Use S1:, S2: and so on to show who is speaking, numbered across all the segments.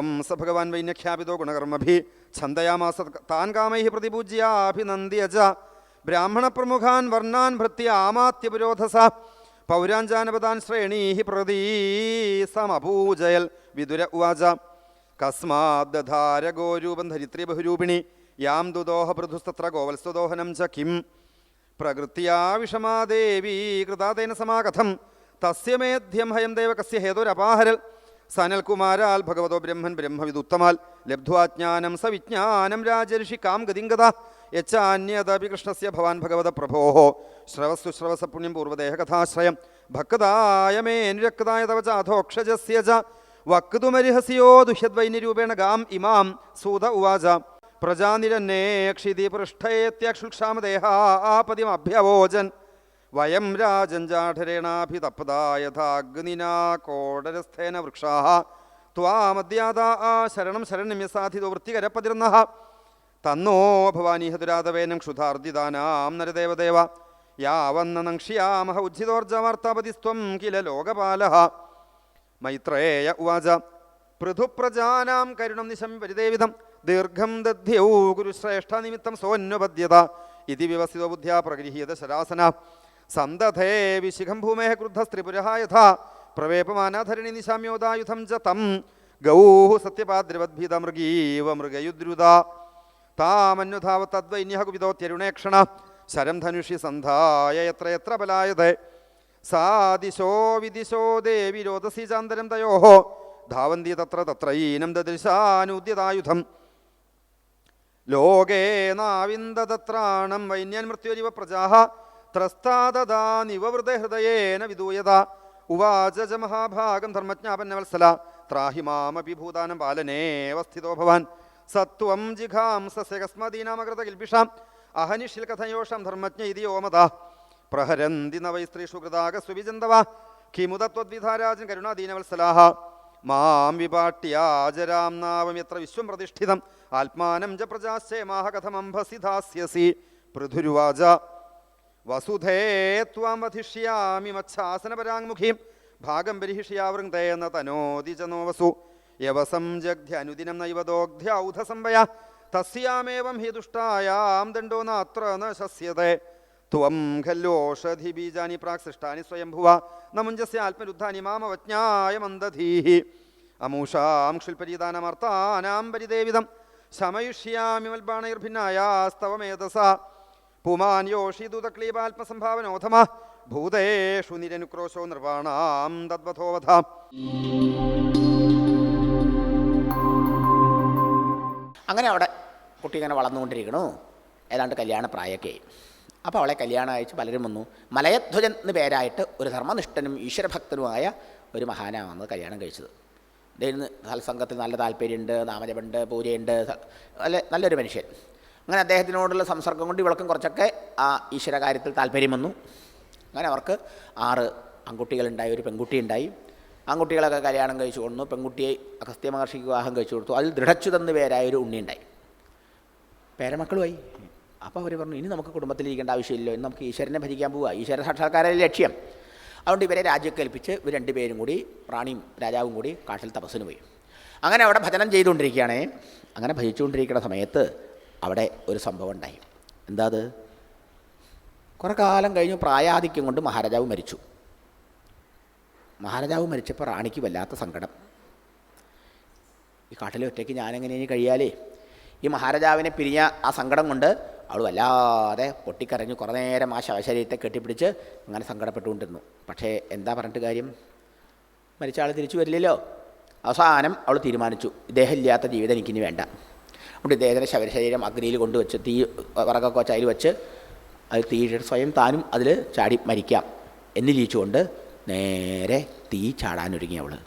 S1: ഏവം സ ഭഗവാൻ വൈന്യഖ്യാപിതോ ഗുണകർമ്മഭി ഛന്ദയാമാസ താൻ കാമൈ പ്രതിപൂജ്യാഭിനന്ദ്യ ബ്രാഹ്മണ ബ്രാഹ്മണപ്രമുഖാൻ വർണാൻ ഭൃത്യ ആമാത്യപുരോധസ പൗരാഞ്ചാനപദാൻ ശ്രേണീ പ്രതീസമപൂജയൽ വിദുര ഉവാച. കസ്മാദ്ധാര ധരിത്രി ബഹുരൂപിണി. യാം ദുദോഹ പൃഥുസ്തത്ര ഗോവത്സ്വദോഹനം ച കിം. പ്രകൃത്യാ വിഷമാദേവീ കൃതാതേന സമാകഥം തസ്യമേധ്യം ഹയം ദേവ കസ്യ ഹേതുരപാഹരൽ. സനൽകുമാരാൽ ഭഗവതോ ബ്രഹ്മൻ ബ്രഹ്മവിദുത്തമാൽ ലബ്ധ്വാജ്ഞാനം സ വിജ്ഞാനം രാജർഷി കാം ഗതിങ്കത യച്ചാന്യതപി കൃഷ്ണസ്യ ഭവാൻ ഭഗവത പ്രഭോ ശ്രവസ്സു ശ്രവസ പുണ്യം പൂർവദേഹകഥാശ്രയം ഭക്തായ മേ തവ ചാധോക്ഷജസ്യ ച. വക്തുമരിഹസിയോ ദുഹ്യദ്വൈന്യരൂപേണ ഗാം ഇമാം സൂത ഉവാച. പ്രജാനിരന്നേ ക്ഷിതി പൃഷ്ഠയേത്യക്ഷുക്ഷാമദേഹാപതിമഭ്യവോചൻ വയം രാജഞ്ചാഠരേണാഭിതപ്താ യഥാഗ്നിനാ കോടരസ്ഥേന വൃക്ഷാ ത്വാമദ്യാത ആ ശരണം ശരണ്യസാധിതോ വൃത്തികരപ്പതിർന്ന തന്നോ ഭവാനി ഹതുരാതവേനം ക്ഷുധാർജിതാനാം നരദേവദേവ. യാവന്ന നങ്ക്ഷ്യാമഹ ഉജ്ജിതോർജവാർത്താപതിസ്ത്വം കില ലോകപാല മൈത്രേയ ഉവാച. പൃഥുപ്രജാനാം കരുണം നിശം പരിതേവിധം ദീർഘം ദധ്യൗ ഗുരുശ്രേഷ്ഠ നിമിത്തം സോന്വപദ്യത ഇതി വിവസിതോ ബുദ്ധ്യാ പ്രഗൃഹീത ശരാസന. സന്തധേ വിശിഖം ഭൂമേ ക്രുദ്ധസ്ത്രിപുരഃ യഥാ. പ്രവേപമാനാധരണി നിശാമ്യോദായുധം ച തം. ഗൗः സത്യപാദ്രവദ്ഭീത മൃഗീവ മൃഗയുദ്രുത. താമന്യുധാവത്തദ്വൈന്യഃ ശരം ധനുഷി സന്ധായ എത്ര എത്ര പലായതേ സാദിശോ വിദിശോ ദേവി രോദസി ചാന്തരം തയോ ധാവന്തി തത്ര തത്രയീനം ദദൃശാനുദ്യതായുധം. ലോകേ നാവിന്ദതത്രാണം വൈന്യൻ മൃത്യുരിവ പ്രജാഹ. ത്രസ്താദാനിവൃത ഹൃദയേന വിദൂയത. ഉവാച മഹാഭാഗം ധർമ്മജ്ഞാപന്നവത്സല. ത്രാഹി മാമപി ഭൂതാനം പാലനേവസ്ഥിതോ ഭവാൻ. സത്വം ജിഘാം കിൽബിഷാം അഹനിഷിൽ കഥയോഷം ധർമ്മജ്ഞ ഇതി ഓമത. പ്രഹരന്തി നവൈ സ്ത്രീഷു കൃതാകസ്വവിചന്തവ കിമുതത്വദ്വിധാരാജൻ കരുണാദീനവത്സലാഹ. മാം വിപാട്യാജരാം നാവം എത്ര വിശ്വം പ്രതിഷ്ഠിതം. ആത്മാനം ജ പ്രജാശേ കഥമംഭസി ധാസ്യസി പൃഥുരുവാച വസുധേ ത്വാം വധിഷ്യാമി മച്ഛാസനപരാങ്മുഖീം ഭാഗം ബരിഹിഷ്യാവൃങ്തേന തനോതി ച നോ വസു യവസം നൈവദോഗ്ധ്യ ഔധസംഭയ തസ്യാമേവം ഹി ദുഷ്ടായാം ദണ്ഡോ നാത്ര ന ശസ്യതേ. ത്വം ഖല്യോഷധി ബീജാനി പ്രാക് സൃഷ്ടാനി സ്വയംഭുവ. നമുഞ്ചസ്യ ആത്മരുദ്ധാനി മാമവജ്ഞായ മന്ദധീഹി. അമൂഷാം ക്ഷുൽപരീതാനമർത്ഥാനാം പരിദേവിതം. പുമാൻ യോഷിദുതക്ലീപാത്മസംഭാവനോധമ ഭൂതേഷു നിരനുക്രോശോ നിർവാണാം തദ്വധോവധ.
S2: അങ്ങനെ അവിടെ കുട്ടി ഇങ്ങനെ വളർന്നുകൊണ്ടിരിക്കണു. ഏതാണ്ട് കല്യാണ പ്രായമൊക്കെ. ആയി അപ്പോൾ അവളെ കല്യാണം അയച്ച് പലരും വന്നു. മലയധ്വജൻ എന്ന് പേരായിട്ട് ഒരു ധർമ്മനിഷ്ഠനും ഈശ്വരഭക്തനുമായ ഒരു മഹാനാണ് വന്നത് കല്യാണം കഴിച്ചത്. ഇതിന് സത്സംഗത്തിൽ നല്ല താല്പര്യമുണ്ട് നാമജപുണ്ട് പൂജയുണ്ട് നല്ല നല്ലൊരു മനുഷ്യൻ. അങ്ങനെ അദ്ദേഹത്തിനോടുള്ള സംസർഗം കൊണ്ട് ഇവൾക്കും കുറച്ചൊക്കെ ആ ഈശ്വര കാര്യത്തിൽ താല്പര്യം വന്നു. അങ്ങനെ അവർക്ക് ആറ് ആൺകുട്ടികളുണ്ടായി ഒരു പെൺകുട്ടി ഉണ്ടായി ആൺകുട്ടികളൊക്കെ കല്യാണം കഴിച്ചു കൊടുത്തു പെൺകുട്ടിയെ അഗസ്ത്യ മഹർഷിക്ക് വിവാഹം കഴിച്ചു കൊടുത്തു. അതിൽ ദൃഢച്യുതെന്ന് പേരായ ഒരു ഉണ്ണി ഉണ്ടായി. പേരമക്കളുമായി. അപ്പോൾ അവർ പറഞ്ഞു ഇനി നമുക്ക് കുടുംബത്തിൽ കുടുംബത്തിലിരിക്കേണ്ട ആവശ്യമില്ലല്ലോ. ഇനി നമുക്ക് ഈശ്വരനെ ഭരിക്കാൻ പോവുക ഈശ്വര സാക്ഷാത്കാരല്ലേ ലക്ഷ്യം? അതുകൊണ്ട് ഇവരെ രാജ്യം കൽപ്പിച്ച് ഇവർ രണ്ടുപേരും കൂടി റാണിയും രാജാവും കൂടി കാട്ടിൽ തപസ്സിന് പോയി. അങ്ങനെ അവിടെ ഭജനം ചെയ്തുകൊണ്ടിരിക്കുകയാണേ. അങ്ങനെ ഭജിച്ചുകൊണ്ടിരിക്കുന്ന സമയത്ത് അവിടെ ഒരു സംഭവം ഉണ്ടായി. എന്താ അത് കുറേ കാലം കഴിഞ്ഞു പ്രായാധിക്യം കൊണ്ട് മഹാരാജാവ് മരിച്ചു. മഹാരാജാവ് മരിച്ചപ്പോൾ റാണിക്ക് വല്ലാത്ത സങ്കടം. ഈ കാട്ടിലെ ഒറ്റയ്ക്ക് ഞാനെങ്ങനെ ഇനി കഴിയാലേ? ഈ മഹാരാജാവിനെ പിരിഞ്ഞ ആ സങ്കടം കൊണ്ട് അവൾ വല്ലാതെ പൊട്ടിക്കരഞ്ഞു കുറേ നേരം ആ ശവശരീരത്തെ കെട്ടിപ്പിടിച്ച് അങ്ങനെ സങ്കടപ്പെട്ടുകൊണ്ടിരുന്നു. പക്ഷേ എന്താ പറഞ്ഞിട്ട് കാര്യം? മരിച്ച ആൾ തിരിച്ചു വരില്ലല്ലോ. അവസാനം അവൾ തീരുമാനിച്ചു ഇദ്ദേഹം ഇല്ലാത്ത ജീവിതം എനിക്കിനി വേണ്ട. ഇദ്ദേഹത്തിന്റെ ശവശരീരം അഗ്നിയിൽ കൊണ്ടുവച്ച് തീ വിറകൊക്കെ വെച്ച് അതിൽ വെച്ച് അത് തീയിട്ട് സ്വയം താനും അതിൽ ചാടി മരിക്കാം എന്ന് ജീവിച്ചുകൊണ്ട് നേരെ തീ ചാടാനൊരുങ്ങി അവൾ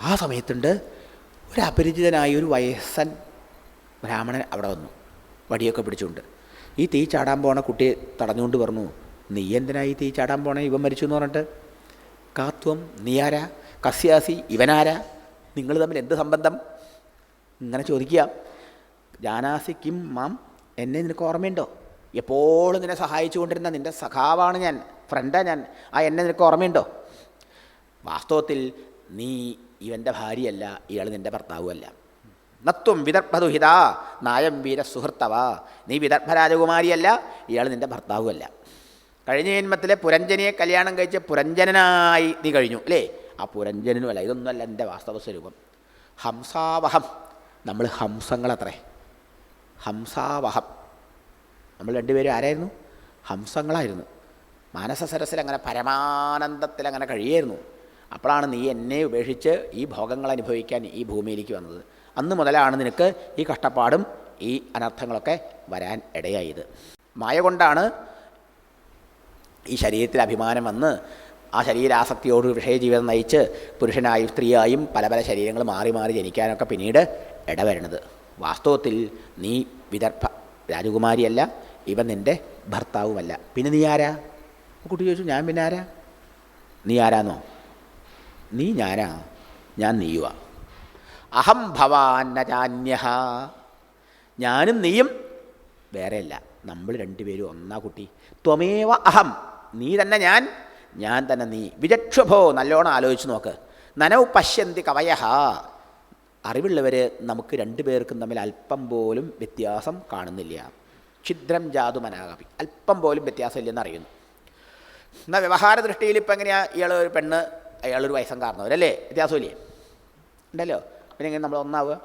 S2: ആ സമയത്തുണ്ട് ഒരു അപരിചിതനായ ഒരു വയസ്സൻ ബ്രാഹ്മണൻ അവിടെ വന്നു. വടിയൊക്കെ പിടിച്ചുകൊണ്ട്. ഈ തീ ചാടാൻ പോണ കുട്ടിയെ തടഞ്ഞുകൊണ്ട് പറഞ്ഞു നീ എന്തിനായി തീ ചാടാൻ പോണേ? ഇവൻ മരിച്ചു എന്ന് പറഞ്ഞിട്ട്. കാത്വം നീയാരാ കസ്യാസി ഇവനാരാ? നിങ്ങൾ തമ്മിൽ എന്ത് സംബന്ധം? ഇങ്ങനെ ചോദിക്കുക. ജാനാസി കിം മാം എന്നെ നിനക്ക് ഓർമ്മയുണ്ടോ? എപ്പോഴും നിന്നെ സഹായിച്ചുകൊണ്ടിരുന്ന നിന്റെ സഖാവാണ് ഞാൻ ഫ്രണ്ടാണ് ഞാൻ. ആ എന്നെ നിനക്ക് ഓർമ്മയുണ്ടോ? വാസ്തവത്തിൽ നീ ഇവന്റെ ഭാര്യയല്ല ഇയാൾ നിന്റെ ഭർത്താവുമല്ല. നത്വം വിദർഭദുഹിത നായം വീര സുഹൃത്തവ. നീ വിദർഭ രാജകുമാരിയല്ല ഇയാൾ നിന്റെ ഭർത്താവുമല്ല. കഴിഞ്ഞ ജന്മത്തിലെ പുരഞ്ജനിയെ കല്യാണം കഴിച്ച് പുരഞ്ജനനായി നീ കഴിഞ്ഞു അല്ലേ? ആ പുരഞ്ജനനുമല്ല ഇതൊന്നുമല്ല എന്റെ വാസ്തവ സ്വരൂപം ഹംസാവഹം. നമ്മൾ ഹംസങ്ങളത്രേ. ഹംസാവഹം. നമ്മൾ രണ്ടുപേരും ആരായിരുന്നു? ഹംസങ്ങളായിരുന്നു. മാനസ സരസിൽ അങ്ങനെ പരമാനന്ദത്തിൽ അങ്ങനെ കഴിയായിരുന്നു. അപ്പോഴാണ് നീ എന്നെ ഉപേക്ഷിച്ച് ഈ ഭോഗങ്ങൾ അനുഭവിക്കാൻ ഈ ഭൂമിയിലേക്ക് വന്നത്. അന്ന് മുതലാണ് നിനക്ക് ഈ കഷ്ടപ്പാടും ഈ അനർത്ഥങ്ങളൊക്കെ വരാൻ ഇടയായത്. മായ കൊണ്ടാണ് ഈ ശരീരത്തിൽ അഭിമാനം വന്ന് ആ ശരീരാസക്തിയോട് വിഷയജീവിതം നയിച്ച് പുരുഷനായും സ്ത്രീയായും പല പല ശരീരങ്ങൾ മാറി മാറി ജനിക്കാനൊക്കെ പിന്നീട് ഇടവരുന്നത്. വാസ്തവത്തിൽ നീ വിദർഭ രാജകുമാരിയല്ല ഇവൻ നിന്റെ ഭർത്താവുമല്ല. പിന്നെ നീ ആരാ? കുട്ടി ചോദിച്ചു ഞാൻ പിന്നെ ആരാ? നീ ആരാന്നോ? നീ ഞാനാ. ഞാൻ നീയുവാ. അഹം ഭവാന്നജാന്യ ഞാനും നീയും വേറെയല്ല. നമ്മൾ രണ്ടുപേരും ഒന്നാ കുട്ടി. ത്വമേവ അഹം. നീ തന്നെ ഞാൻ. ഞാൻ തന്നെ നീ. വിചക്ഷുഭോ നല്ലോണം ആലോചിച്ച് നോക്ക്. നനവ് പശ്യന്തി കവയഹ. അറിവുള്ളവർ നമുക്ക് രണ്ടുപേർക്കും തമ്മിൽ അല്പം പോലും വ്യത്യാസം കാണുന്നില്ല. ഛിദ്രം ജാതു മനാകാപി അല്പം പോലും വ്യത്യാസമില്ലെന്ന് അറിയുന്നു. എന്നാൽ വ്യവഹാര ദൃഷ്ടിയിൽ ഇപ്പം എങ്ങനെയാണ് ഇയാൾ ഒരു പെണ്ണ് അയാളൊരു വയസ്സം കാരണവരല്ലേ വ്യത്യാസമില്ലേ? ഉണ്ടല്ലോ? പിന്നെ എങ്ങനെ നമ്മൾ ഒന്നാവുക?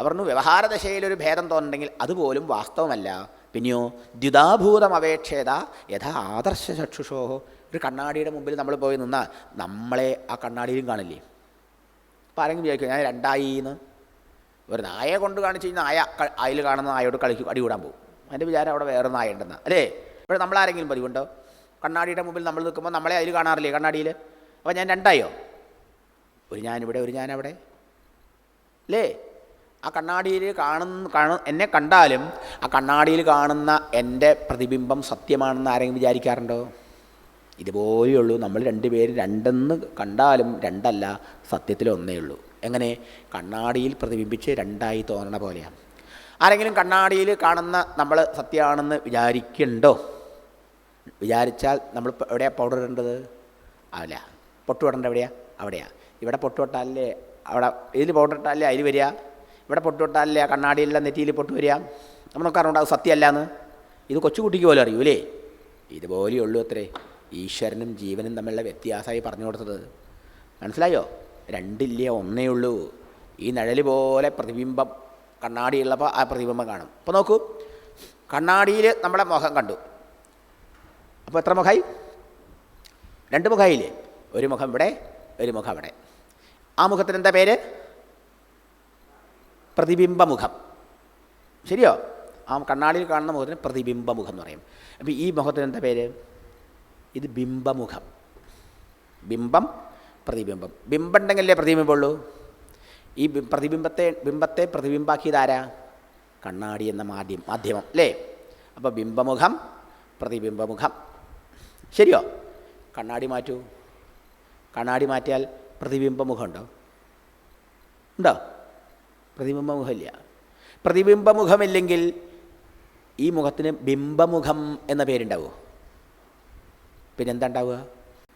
S2: അവർന്നു വ്യവഹാര ദശയിലൊരു ഭേദം തോന്നുന്നുണ്ടെങ്കിൽ അതുപോലും വാസ്തവമല്ല. പിന്നെയോ ദ്യുതാഭൂതം അപേക്ഷേത യഥാ ആദർശ ചക്ഷുഷോ ഒരു കണ്ണാടിയുടെ മുമ്പിൽ നമ്മൾ പോയി നിന്നാൽ നമ്മളെ ആ കണ്ണാടിയിലും കാണില്ലേ? അപ്പോൾ ആരെങ്കിലും വിചാരിക്കും ഞാൻ രണ്ടായി എന്ന് ഒരു നായയെ കൊണ്ട് കാണിച്ച് കഴിഞ്ഞാൽ നായ അതിൽ കാണുന്ന നായയോട് കളിക്കും അടി കൂടാൻ പോകും. അതിന്റെ വിചാരം അവിടെ വേറെ നായ ഉണ്ടെന്ന്. അല്ലേ? ഇവിടെ നമ്മളാരെങ്കിലും പതിവുണ്ടോ കണ്ണാടിയുടെ മുമ്പിൽ നമ്മൾ നിൽക്കുമ്പോൾ നമ്മളെ അതിൽ കാണാറില്ലേ കണ്ണാടിയിൽ അപ്പോൾ ഞാൻ രണ്ടായോ? ഒരു ഞാനിവിടെ ഒരു ഞാനവിടെ. അല്ലേ? ആ കണ്ണാടിയിൽ കാണുന്ന കാണു എന്നെ കണ്ടാലും ആ കണ്ണാടിയിൽ കാണുന്ന എന്റെ പ്രതിബിംബം സത്യമാണെന്ന് ആരെങ്കിലും വിചാരിക്കാറുണ്ടോ? ഇതുപോലെയുള്ളൂ നമ്മൾ രണ്ടുപേരും രണ്ടെന്ന് കണ്ടാലും രണ്ടല്ല സത്യത്തിൽ ഒന്നേ ഉള്ളൂ. എങ്ങനെ? കണ്ണാടിയിൽ പ്രതിബിംബിച്ച് രണ്ടായി തോന്നണ പോലെയാണ് ആരെങ്കിലും കണ്ണാടിയിൽ കാണുന്ന നമ്മൾ സത്യമാണെന്ന് വിചാരിക്കണ്ടോ? വിചാരിച്ചാൽ നമ്മൾ എവിടെയാണ് പൗഡർ ഇടേണ്ടത്? അല്ല പൊട്ട് ഇടേണ്ടത് എവിടെയാണ് അവിടെയാണ് ഇവിടെ പൊട്ട് തൊട്ടാലേ അവിടെ ഇതിൽ പൗഡർ ഇട്ടാലേ അതിൽ വരിക? ഇവിടെ പൊട്ട് തൊട്ടാലേ ആ കണ്ണാടിയിലെ നെറ്റിയിൽ പൊട്ട് വരിക? നമ്മളൊക്കെ അറിയണ്ട അത് സത്യമല്ല എന്ന് ഇത് കൊച്ചുകുട്ടിക്ക് പോലും അറിയൂലേ? ഇതുപോലെയുള്ളൂ അത്രേ. ഈശ്വരനും ജീവനും തമ്മിലുള്ള വ്യത്യാസമായി പറഞ്ഞു കൊടുത്തത്. മനസ്സിലായോ? രണ്ടില്ല ഒന്നേ ഉള്ളൂ. ഈ നിഴൽ പോലെ പ്രതിബിംബം കണ്ണാടിയുള്ളപ്പോൾ ആ പ്രതിബിംബം കാണും. അപ്പോൾ നോക്കൂ. കണ്ണാടിയിൽ നമ്മളെ മുഖം കണ്ടു. അപ്പോൾ എത്ര മുഖമായി രണ്ട് മുഖമായില്ലേ ഒരു മുഖം ഇവിടെ ഒരു മുഖം അവിടെ. ആ മുഖത്തിന് എന്താ പേര്? പ്രതിബിംബമുഖം ശരിയോ? ആ കണ്ണാടിയിൽ കാണുന്ന മുഖത്തിന് പ്രതിബിംബമുഖം എന്ന് പറയും. അപ്പോൾ ഈ മുഖത്തിന് എന്താ പേര്? ഇത് ബിംബമുഖം. ബിംബം പ്രതിബിംബം. ബിംബം ഉണ്ടെങ്കിലേ പ്രതിബിംബമുള്ളൂ? ഈ പ്രതിബിംബത്തെ ബിംബത്തെ പ്രതിബിംബാക്കിയതാരാ കണ്ണാടി എന്ന മാധ്യമം മാധ്യമം അല്ലേ? അപ്പോൾ ബിംബമുഖം പ്രതിബിംബമുഖം. ശരിയോ? കണ്ണാടി മാറ്റൂ. കണ്ണാടി മാറ്റിയാൽ പ്രതിബിംബമുഖം ഉണ്ടോ? ഉണ്ടോ പ്രതിബിംബമുഖമില്ല. പ്രതിബിംബമുഖമില്ലെങ്കിൽ ഈ മുഖത്തിന് ബിംബമുഖം എന്ന പേരുണ്ടാവുമോ പിന്നെന്താ ഉണ്ടാവുക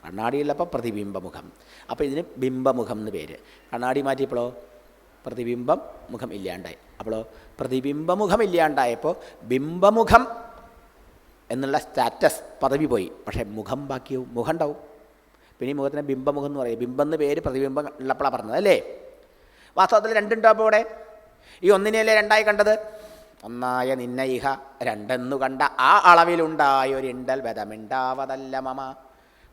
S2: കണ്ണാടിയുള്ളപ്പോൾ പ്രതിബിംബമുഖം. അപ്പോൾ ഇതിന് ബിംബമുഖം എന്ന് പേര്. കണ്ണാടി മാറ്റിയപ്പോഴോ പ്രതിബിംബം മുഖം ഇല്ലാണ്ടായി. അപ്പോഴോ പ്രതിബിംബമുഖം ഇല്ലാണ്ടായപ്പോൾ ബിംബമുഖം എന്നുള്ള സ്റ്റാറ്റസ് പദവി പോയി. പക്ഷേ മുഖം ബാക്കിയാവും മുഖം ഉണ്ടാവും. പിന്നെ ഈ മുഖത്തിന് ബിംബമുഖം എന്ന് പറയും. ബിംബം എന്ന് പേര് പ്രതിബിംബം ഉള്ളപ്പോഴാണ് പറഞ്ഞത് അല്ലേ? വാസ്തവത്തിൽ രണ്ടുണ്ടോ അപ്പോൾ ഇവിടെ. ഈ ഒന്നിനെയല്ലേ രണ്ടായി കണ്ടത്? ഒന്നായ നിന്നയിഹ രണ്ടെന്നു കണ്ട ആ അളവിലുണ്ടായൊരിണ്ടൽ ബദമിണ്ടാവതല്ല മമ.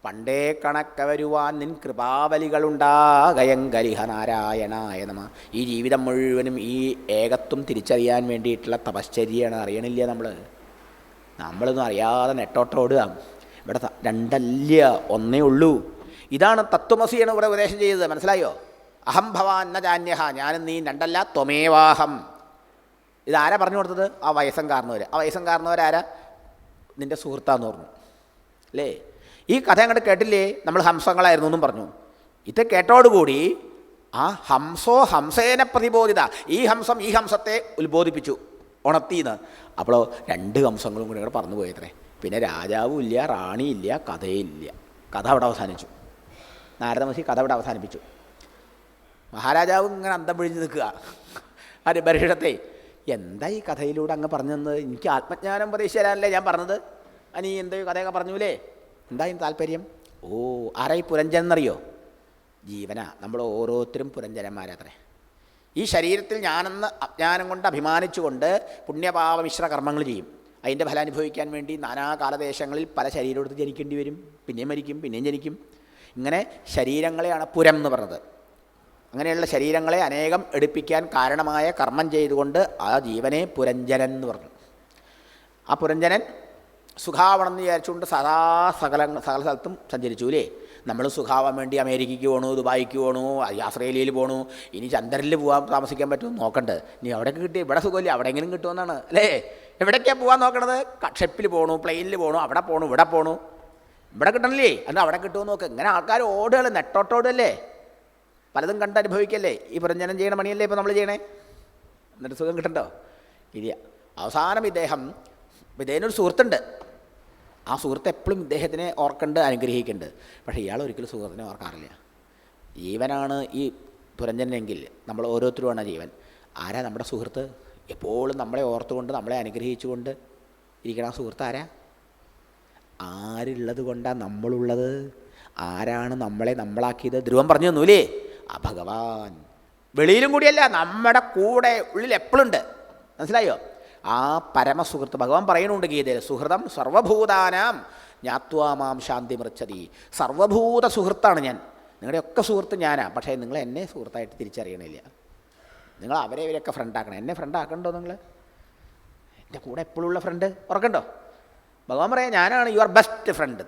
S2: പണ്ടേ കണക്ക വരുവാൻ നിൻ കൃപാവലികളുണ്ടാകയങ്കരിഹ നാരായണായ നമ ഈ ജീവിതം മുഴുവനും ഈ ഏകത്വം തിരിച്ചറിയാൻ വേണ്ടിയിട്ടുള്ള തപശ്ചര്യയാണ്. അറിയണില്ല നമ്മൾ നമ്മളൊന്നും അറിയാതെ നെട്ടോട്ടോടുക ഇവിടെ രണ്ടല്ല ഒന്നേ ഉള്ളൂ. ഇതാണ് തത്വമസിയാണ് ഇവിടെ ഉപദേശം ചെയ്തത്. മനസ്സിലായോ? അഹം ഭവാൻ ന ജാന്യഹ. ഞാനും നീ രണ്ടല്ല ത്വമേവാഹം. ഇതാരാ പറഞ്ഞു കൊടുത്തത്? ആ വയസ്സം കാരണവരെ ആ വയസ്സം കാരണവരാരാ നിന്റെ സുഹൃത്താന്ന് പറഞ്ഞു. അല്ലേ ഈ കഥ അങ്ങോട്ട് കേട്ടില്ലേ? നമ്മൾ ഹംസങ്ങളായിരുന്നു എന്നും പറഞ്ഞു. ഇത് കേട്ടോടുകൂടി ആ ഹംസോ ഹംസേനെ പ്രതിബോധിത. ഈ ഹംസം ഈ ഹംസത്തെ ഉത്ബോധിപ്പിച്ചു. ഉണർത്തിന്ന് അപ്പോൾ രണ്ട് ഹംസങ്ങളും കൂടി ഇവിടെ പറഞ്ഞു പോയത്രേ. പിന്നെ രാജാവും ഇല്ല റാണിയില്ല കഥയില്ല. കഥ അവിടെ അവസാനിച്ചു. നാരദമഹി കഥ അവിടെ അവസാനിപ്പിച്ചു. മഹാരാജാവ് ഇങ്ങനെ അന്തം പിഴിഞ്ഞ് നിൽക്കുക. ആര് ബരീഷത്തെ എന്താ ഈ കഥയിലൂടെ അങ്ങ് പറഞ്ഞു തന്നത് എനിക്ക് ആത്മജ്ഞാനം ഉപദേശിച്ചു ഞാൻ പറഞ്ഞത്? അനി എന്തോ കഥയൊക്കെ പറഞ്ഞൂലേ? എന്താ ഇതിന് താല്പര്യം? ഓ ആരായി ഈ പുരഞ്ജൻ എന്നറിയോ ജീവന നമ്മൾ ഓരോരുത്തരും പുരഞ്ജനന്മാരത്രേ. ഈ ശരീരത്തിൽ ഞാനെന്ന് അജ്ഞാനം കൊണ്ട് അഭിമാനിച്ചുകൊണ്ട് പുണ്യപാപ മിശ്ര കർമ്മങ്ങൾ ചെയ്യും. അതിന്റെ ഫലം അനുഭവിക്കാൻ വേണ്ടി നാനാ കാലദേശങ്ങളിൽ പല ശരീരമെടുത്ത് ജനിക്കേണ്ടി വരും. പിന്നെയും മരിക്കും പിന്നെയും ജനിക്കും. ഇങ്ങനെ ശരീരങ്ങളെയാണ് പുരം എന്ന് പറഞ്ഞത്. അങ്ങനെയുള്ള ശരീരങ്ങളെ അനേകം എടുപ്പിക്കാൻ കാരണമായ കർമ്മം ചെയ്തുകൊണ്ട് ആ ജീവനെ പുരഞ്ജനൻ എന്ന് പറഞ്ഞു. ആ പുരഞ്ജനൻ സുഖാവണം എന്ന് വിചാരിച്ചുകൊണ്ട് സദാ സകല സകല സ്ഥലത്തും സഞ്ചരിച്ചു അല്ലേ നമ്മൾ സുഖാവാൻ വേണ്ടി അമേരിക്കയ്ക്ക് പോകണു ദുബായിക്ക് പോകണു ആസ്ട്രേലിയയിൽ പോകണു ഇനി ചന്ദ്രനിൽ പോകാൻ താമസിക്കാൻ പറ്റുമോ നോക്കണ്ട്. നീ അവിടെയൊക്കെ കിട്ടി ഇവിടെ സുഖമില്ല അവിടെയെങ്കിലും കിട്ടുമെന്നാണ് അല്ലേ എവിടേക്കാണ് പോകാൻ നോക്കണത്? ഷിപ്പിൽ പോകണു പ്ലെയിനിൽ പോകണു അവിടെ പോകണു ഇവിടെ പോകണു ഇവിടെ കിട്ടണില്ലേ? എന്നാൽ അവിടെ കിട്ടുമെന്ന് നോക്ക്. ഇങ്ങനെ ആൾക്കാർ ഓടുകൾ നെട്ടോട്ടോടല്ലേ പലതും കണ്ടനുഭവിക്കല്ലേ? ഈ പ്രഞ്ജനം ചെയ്യണ പണിയല്ലേ ഇപ്പോൾ നമ്മൾ ചെയ്യണേ? എന്നിട്ട് സുഖം കിട്ടണ്ടോ? ഇല്ല. അവസാനം ഇദ്ദേഹം ഇദ്ദേഹത്തിനൊരു സുഹൃത്തുണ്ട്. ആ സുഹൃത്ത് എപ്പോഴും ഇദ്ദേഹത്തിനെ ഓർക്കേണ്ടത് അനുഗ്രഹിക്കുന്നുണ്ട് പക്ഷേ ഇയാൾ ഒരിക്കലും സുഹൃത്തിനെ ഓർക്കാറില്ല. ജീവനാണ് ഈ പുരഞ്ജനെങ്കിൽ നമ്മൾ ഓരോരുത്തരുമാണ് ജീവൻ. ആരാ നമ്മുടെ സുഹൃത്ത്? എപ്പോഴും നമ്മളെ ഓർത്തുകൊണ്ട് നമ്മളെ അനുഗ്രഹിച്ചുകൊണ്ട് ഇരിക്കണ ആ സുഹൃത്ത് ആരാ? ആരുള്ളത് കൊണ്ടാണ് നമ്മളുള്ളത്? ആരാണ് നമ്മളെ നമ്മളാക്കിയത്? ധ്രുവം പറഞ്ഞു തന്നൂലേ? ആ ഭഗവാൻ. വെളിയിലും കൂടിയല്ല നമ്മുടെ കൂടെ ഉള്ളിൽ എപ്പോഴുണ്ട് മനസ്സിലായോ? ആ പരമസുഹൃത്ത് ഭഗവാൻ പറയുന്നുണ്ട് ഗീതയിൽ സുഹൃതം സർവഭൂതാനാം ജ്ഞാത്വാമാം ശാന്തി മൃച്ഛതി. സർവഭൂത സുഹൃത്താണ് ഞാൻ. നിങ്ങളുടെയൊക്കെ സുഹൃത്ത് ഞാനാണ് പക്ഷേ നിങ്ങൾ എന്നെ സുഹൃത്തായിട്ട് തിരിച്ചറിയണില്ല. നിങ്ങൾ അവരെ ഇവരൊക്കെ ഫ്രണ്ടാക്കണം എന്നെ ഫ്രണ്ടാക്കണ്ടോ നിങ്ങൾ? എന്റെ കൂടെ എപ്പോഴുള്ള ഫ്രണ്ട് ഉറക്കണ്ടോ? ഭഗവാൻ പറയാം ഞാനാണ് യുവർ ബെസ്റ്റ് ഫ്രണ്ട്